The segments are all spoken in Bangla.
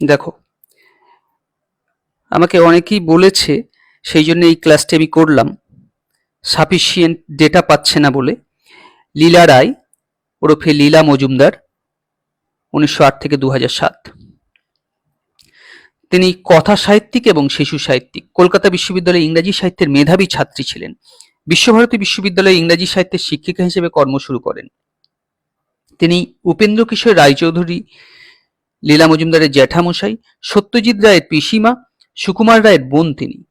দেখো, আমাকে অনেকেই বলেছে সেই জন্য এই ক্লাসটি আমি করলাম। সাফিসিয়েন্ট ডেটা পাচ্ছে না বলে। লীলা রায় ওরফে লীলা মজুমদার, উনিশশো আট থেকে দু তিনি কথা সাহিত্যিক এবং শিশু সাহিত্যিক। কলকাতা বিশ্ববিদ্যালয়ে ইংরাজি সাহিত্যের মেধাবী ছাত্রী ছিলেন। বিশ্বভারতী বিশ্ববিদ্যালয়ে ইংরাজি সাহিত্যের শিক্ষিকা হিসেবে কর্ম শুরু করেন। তিনি উপেন্দ্র কিশোর রায়চৌধুরী লীলা মজুমদারের জ্যাঠামশাই, সত্যজিৎ রায়ের পিসিমা, সুকুমার রায়ের বোন তিনি।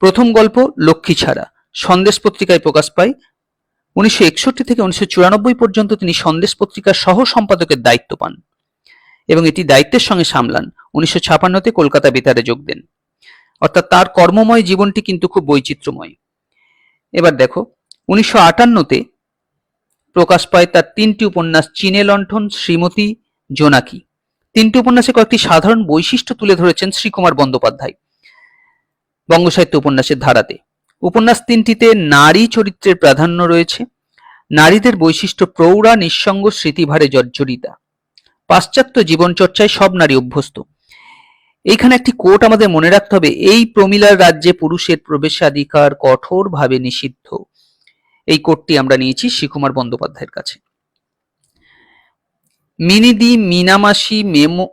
প্রথম গল্প লক্ষ্মী ছাড়া, সন্দেশ পত্রিকায় প্রকাশ পায়। উনিশশো একষট্টি থেকে উনিশশো চুরানব্বই পর্যন্ত তিনি সন্দেশ পত্রিকার সহ সম্পাদকের দায়িত্ব পান এবং এটি দায়িত্বের সঙ্গে সামলান। উনিশশো ছাপান্নতে কলকাতা বেতারে যোগ দেন। অর্থাৎ তার কর্মময় জীবনটি কিন্তু খুব বৈচিত্র্যময়। এবার দেখো, উনিশশো আটান্নতে প্রকাশ পায় তার তিনটি উপন্যাস, চীনে লণ্ঠন, শ্রীমতী, জোনাকি। তিনটি উপন্যাসে কয়েকটি সাধারণ বৈশিষ্ট্য তুলে ধরেছেন শ্রীকুমার বন্দ্যোপাধ্যায় বঙ্গসাহিত্য উপন্যাসের ধারাতে। উপন্যাস তিনটিতে নারী চরিত্রের প্রাধান্য রয়েছে। নারীদের বৈশিষ্ট্য প্রৌঢ়া, নিঃসঙ্গ, স্মৃতিভারে জর্জরিতা। পাশ্চাত্য জীবনচর্চায় সব নারী অভ্যস্ত। এইখানে একটি কোট আমাদের মনে রাখতে হবে, এই প্রমিলার রাজ্যে পুরুষের প্রবেশাধিকার কঠোরভাবে নিষিদ্ধ। এই কোটটি আমরা নিয়েছি শ্রীকুমার বন্দ্যোপাধ্যায়ের কাছে। মিনিদি, মিনামাসি, মেমো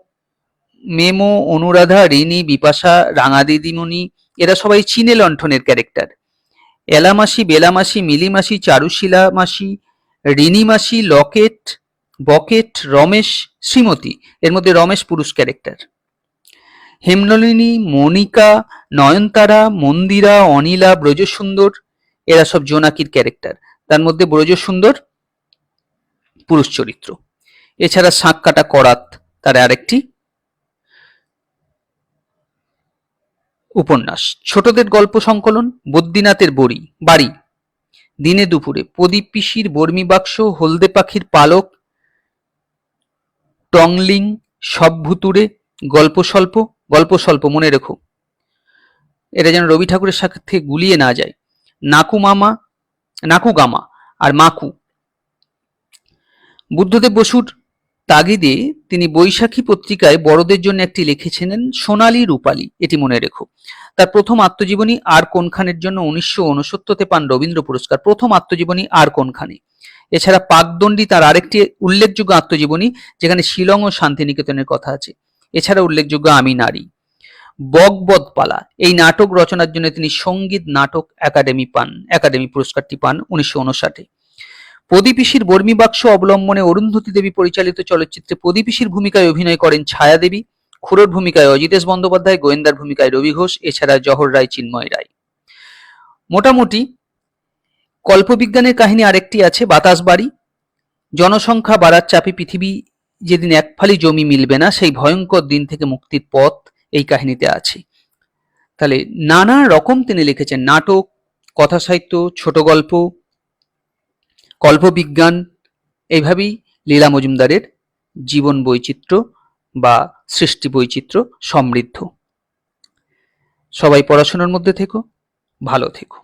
মেমো, অনুরাধা, রিনি, বিপাশা রাঙা দিদিমণি এরা সবাই চীনে লণ্ঠনের ক্যারেক্টার এলামাসি, বেলামাসি, মিলিমাসি চারুশীলা মাসি রিনি মাসি লকেট, বকেট, রমেশ, শ্রীমতী। এর মধ্যে রমেশ পুরুষ ক্যারেক্টার হেমনলিনী, মনিকা, নয়নতারা, মন্দিরা, অনিলা, ব্রজসুন্দর, এরা সব জোনাকির ক্যারেক্টার তার মধ্যে ব্রজসুন্দর পুরুষ চরিত্র। এছাড়া শাঁখ কাটা করাত তার আরেকটি উপন্যাস। ছোটদের গল্প সংকলন, বদ্রীনাথের বড়ি, বাড়ি। দিনে দুপুরে প্রদীপ পিসির বর্মি বাক্স, হলদে পাখির পালক, টংলিং, সব ভুতুরে গল্প স্বল্প গল্প স্বল্প মনে রেখো। এটা যেন রবি ঠাকুরের সাথে গুলিয়ে না যায়। নাকু মামা, নাকু গামা আর মাকু। বুদ্ধদেব বসুর তাগিদে তিনি বৈশাখী পত্রিকায় বড়দের জন্য একটি লিখেছিলেন সোনালি রূপালী। এটি মনে রেখো। তার প্রথম আত্মজীবনী আর কোনখানের জন্য উনিশশো উনসত্তরতে পান রবীন্দ্র পুরস্কার। প্রথম আত্মজীবনী আর কোনখানে? এছাড়া পাকদণ্ডী তার আরেকটি উল্লেখযোগ্য আত্মজীবনী, যেখানে শিলং ও শান্তিনিকেতনের কথা আছে। এছাড়া উল্লেখযোগ্য আমি নারী। বকবদপালা এই নাটক রচনার জন্য তিনি সংগীত নাটক একাডেমি পান, একাডেমি পুরস্কারটি পান উনিশশো উনষাটে প্রদীপিসির বর্মী বাক্স অবলম্বনে অরুন্ধতী দেবী পরিচালিত চলচ্চিত্রে প্রদীপিসির ভূমিকায় অভিনয় করেন ছায়া দেবী খুড়োর ভূমিকায় অজিতেশ বন্দ্যোপাধ্যায়, গোয়েন্দার ভূমিকায় রবি ঘোষ, এছাড়া জহর রায়, চিন্ময় রায়। মোটামুটি কল্পবিজ্ঞানের কাহিনী আরেকটি আছে, বাতাস বাড়ি। জনসংখ্যা বাড়ার চাপে পৃথিবী যেদিন এক ফালি জমি মিলবে না, সেই ভয়ঙ্কর দিন থেকে মুক্তির পথ এই কাহিনীতে আছে। তাহলে নানা রকম তিনি লিখেছেন, নাটক কথা সাহিত্য ছোট গল্প কল্পবিজ্ঞান এইভাবেই লীলা মজুমদারের জীবন বৈচিত্র্য বা সৃষ্টি বৈচিত্র্য সমৃদ্ধ। সবাই পড়াশোনার মধ্যে থেকো, ভালো থেকো।